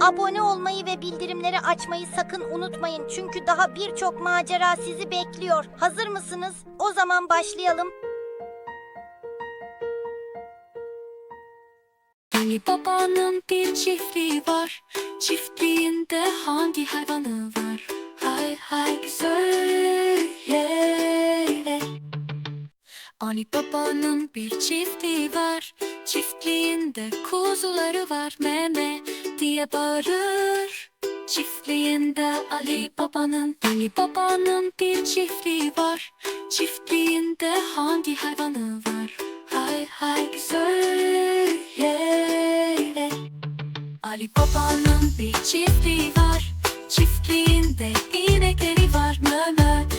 abone olmayı ve bildirimleri açmayı sakın unutmayın çünkü daha birçok macera sizi bekliyor. Hazır mısınız? O zaman başlayalım. Ali Baba'nın bir çiftliği var Çiftliğinde hangi hayvanı var Hay hay söyle Ali Baba'nın bir çiftliği var Çiftliğinde kuzuları var Meme diye bağırır Çiftliğinde Ali Baba'nın Ali Baba'nın bir çiftliği var. Çiftliğinde hangi hayvanı var? Hay hay söyle. Ali Baba'nın bir çiftliği var. Çiftliğinde inekleri var. Mö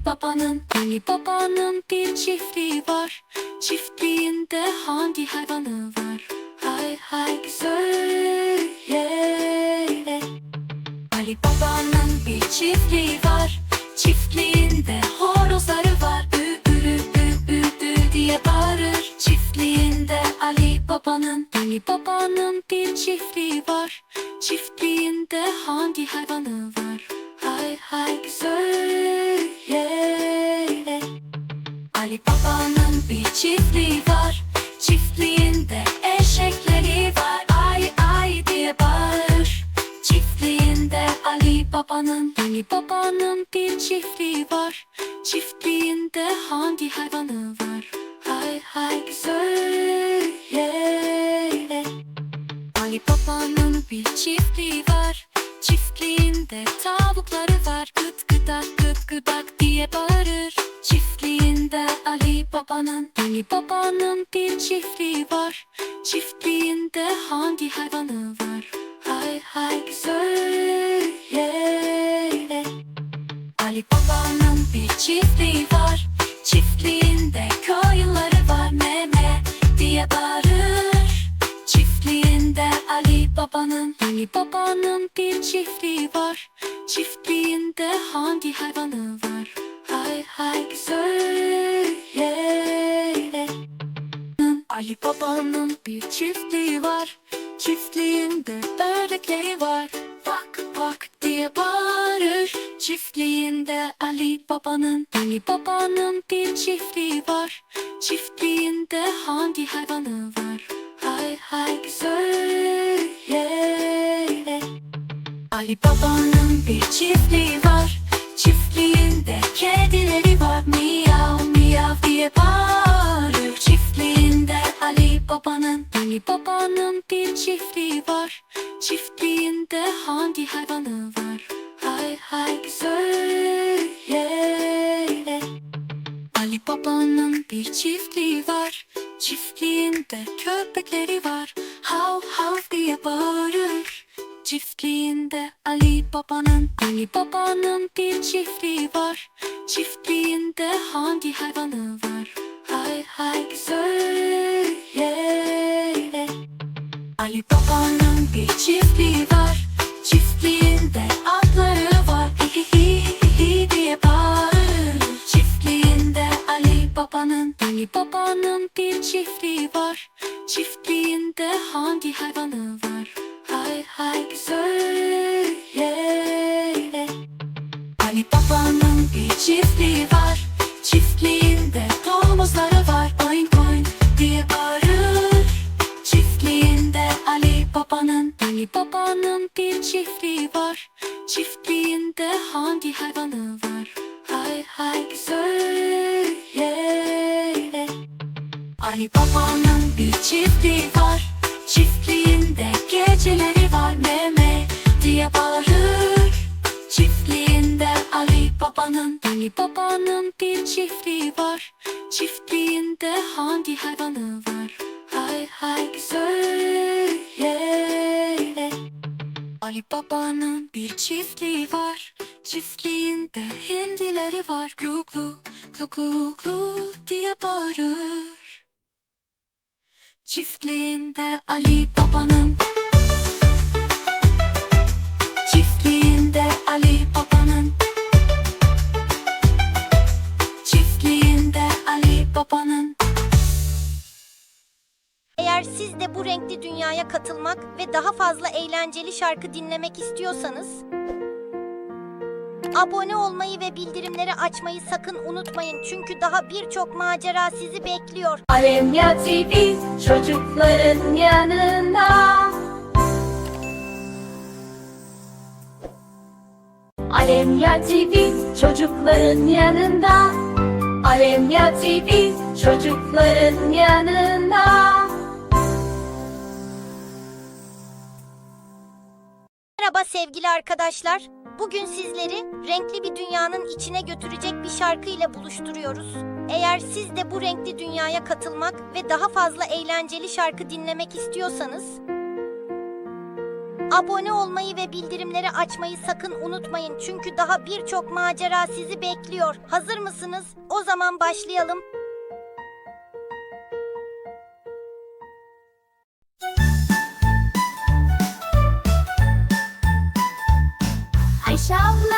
Ali Baba'nın Ali Baba'nın bir çiftliği var? Çiftliğinde hangi hayvanı var? Hay hay söyle. Ali Baba'nın bir çiftliği var. Çiftliğinde horozları var. Ü ü ü ü ü diye bağırır. Çiftliğinde Ali Baba'nın Ali Baba'nın bir çiftliği var? Çiftliğinde hangi hayvanı var? Hay hay söyle Hay hay söyle. Ali Baba'nın bir çiftliği var? Çiftliğinde tavukları var. Gıt gıdak gıt gıdak diye bağırır. Çiftliğinde Ali Baba'nın Ali Baba'nın bir çiftliği var. Çiftliğinde hangi hayvanı var? Hay hay söyle. Ali Baba'nın bir çiftliği var. Çiftliğinde koyunları bağırır. Çiftliğinde Ali Baba'nın Ali Baba'nın bir çiftliği var. Çiftliğinde hangi hayvanı var? Hay hay söyle. Ali Baba'nın bir çiftliği var. Çiftliğinde ördekleri var. Bak bak diye bağırır Çiftliğinde Ali Baba'nın Ali Baba'nın bir çiftliği var. Çiftliğinde hangi hayvanı var? Hay hay söyle. Ali Baba'nın bir çiftliği var. Çiftliğinde kedileri var. Miyav miyav diye bağırır Çiftliğinde Ali Baba'nın Ali Baba'nın bir çiftliği var. Çiftliğinde hangi hayvanı var Ali Baba'nın bir çiftliği var Çiftliğinde köpekleri var. Hav hav diye bağırır Çiftliğinde Ali Baba'nın Ali Baba'nın bir çiftliği var. Çiftliğinde hangi hayvanı var? Hay hay söyle. Ali Baba'nın bir çiftliği var? Çiftliğinde hangi hayvanı var? Hay hay söyle. Ali Baba'nın bir çiftliği var. Çiftliğinde Ali Baba'nın bir çiftliği var Çiftliğinde geceleri var Meme diye bağırır. Çiftliğinde Ali Baba'nın Ali Baba'nın bir çiftliği var. Çiftliğinde hangi hayvanı var? Hay hay söyle Ali Baba'nın bir çiftliği var Çiftliğinde hindileri var. Glu glu glu glu diye bağırır Çiftliğinde Ali Baba'nın. Çiftliğinde Ali Baba'nın. Çiftliğinde Ali Baba'nın. Eğer siz de bu renkli dünyaya katılmak ve daha fazla eğlenceli şarkı dinlemek istiyorsanız abone olmayı ve bildirimleri açmayı sakın unutmayın çünkü daha birçok macera sizi bekliyor. Alemya TV çocukların yanında. Alemya TV çocukların yanında. Alemya TV çocukların yanında. Merhaba sevgili arkadaşlar. Bugün sizleri renkli bir dünyanın içine götürecek bir şarkı ile buluşturuyoruz. Eğer siz de bu renkli dünyaya katılmak ve daha fazla eğlenceli şarkı dinlemek istiyorsanız abone olmayı ve bildirimleri açmayı sakın unutmayın çünkü daha birçok macera sizi bekliyor. Hazır mısınız? O zaman başlayalım. Chao.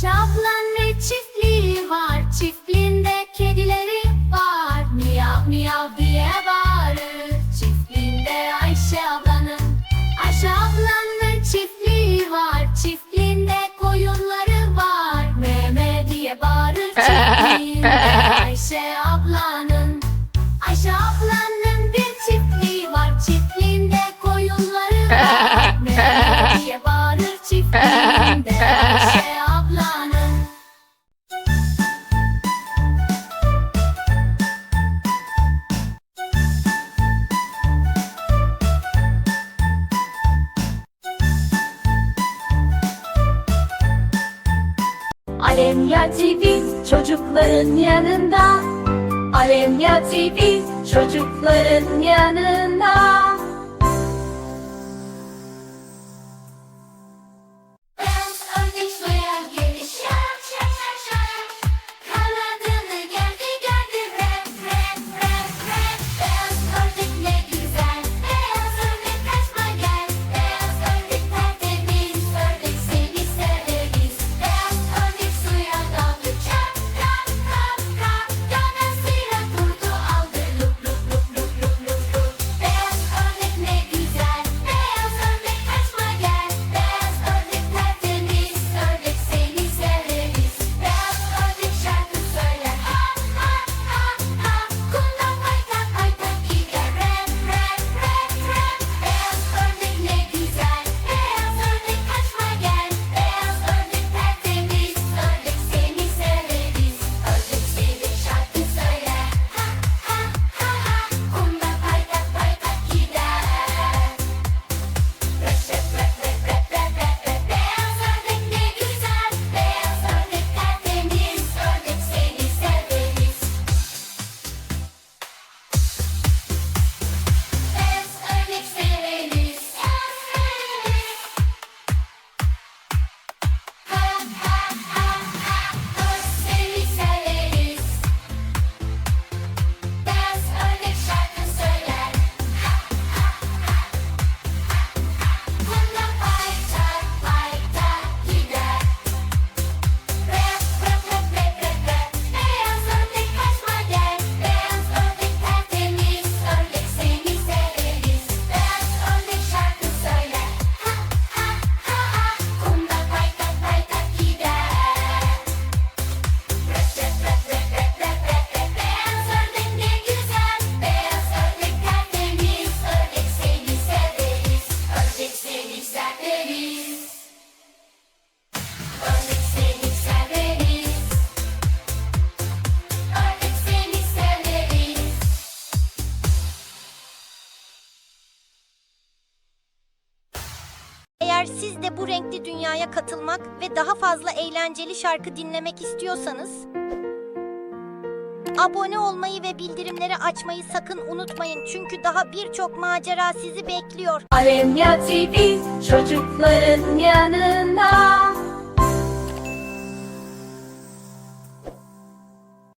shall. Alemya TV çocukların yanında. Alemya TV çocukların yanında. Siz de bu renkli dünyaya katılmak ve daha fazla eğlenceli şarkı dinlemek istiyorsanız abone olmayı ve bildirimleri açmayı sakın unutmayın çünkü daha birçok macera sizi bekliyor. Alemya TV çocukların yanında